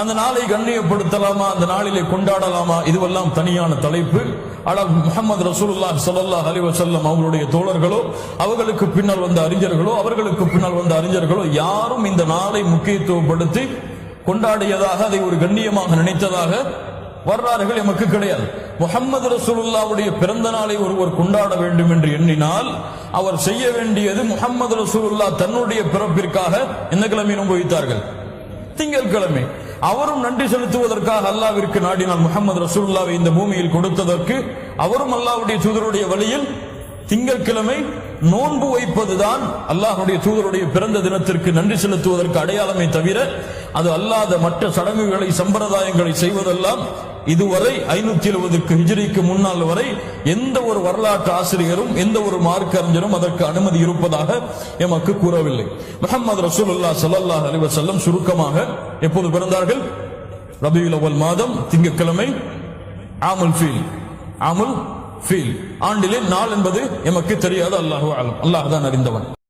அந்த நாளை கண்ணியப்படுத்தலாமா? அந்த நாளிலே கொண்டாடலாமா? இதுவெல்லாம் தனியான தலைப்பு. ஆனால் முகமது ரசூலுல்லாஹி ஸல்லல்லாஹு அலைஹி வஸல்லம் அவர்களுடைய தோழர்களோ அவர்களுக்கு பின்னால் வந்த அறிஞர்களோ அவர்களுக்கு பின்னால் வந்த அறிஞர்களோ யாரும் இந்த நாளை முக்கியத்துவப்படுத்தி கொண்டாடியதாக அதை ஒரு கண்ணியமாக நினைத்ததாக வரலாறுகள் எமக்கு கிடையாது. முகமது ரசூலுல்லாவுடைய பிறந்த நாளை ஒருவர் கொண்டாட வேண்டும் என்று எண்ணினால் அவர் செய்ய வேண்டியது முகமது ரசூலுல்லா தன்னுடைய பிறப்பிற்காக என்ன கிழமை திங்கள் கிழமை அவரும் நன்றி செலுத்துவதற்காக அல்லாவிற்கு நாடினால் முகமது ரசூல்லாவை இந்த பூமியில் கொடுத்ததற்கு அவரும் அல்லாஹ்வுடைய தூதருடைய வழியில் திங்கட்கிழமை நோன்பு வைப்பதுதான் அல்லாஹுடைய தூதருடைய பிறந்த தினத்திற்கு நன்றி செலுத்துவதற்கு அடையாளமே தவிர அது அல்லாத மற்ற சடங்குகளை சம்பிரதாயங்களை செய்வதெல்லாம் இதுவரை ஐநூத்தி எழுபதுக்கு ஹிஜ்ரிக்கு முன்னால் வரை எந்த ஒரு வரலாற்று ஆசிரியரும் எந்த ஒரு மார்க்க அறிஞரும் அதற்கு அனுமதி இருப்பதாக எமக்கு கூறவில்லை. முகமது ரசூலுல்லா ஸல்லல்லாஹு அலிவசல்லம் சுருக்கமாக எப்போது பிறந்தார்கள்? ரபியுல் அவ்வல் மாதம் திங்கட்கிழமை ஆமுல் ஃபீல் ஆமுல் ஃபீல் ஆண்டிலே நாள் என்பது எமக்கு தெரியாது. அல்லாஹு அல்லாஹ் தான் அறிந்தவன்.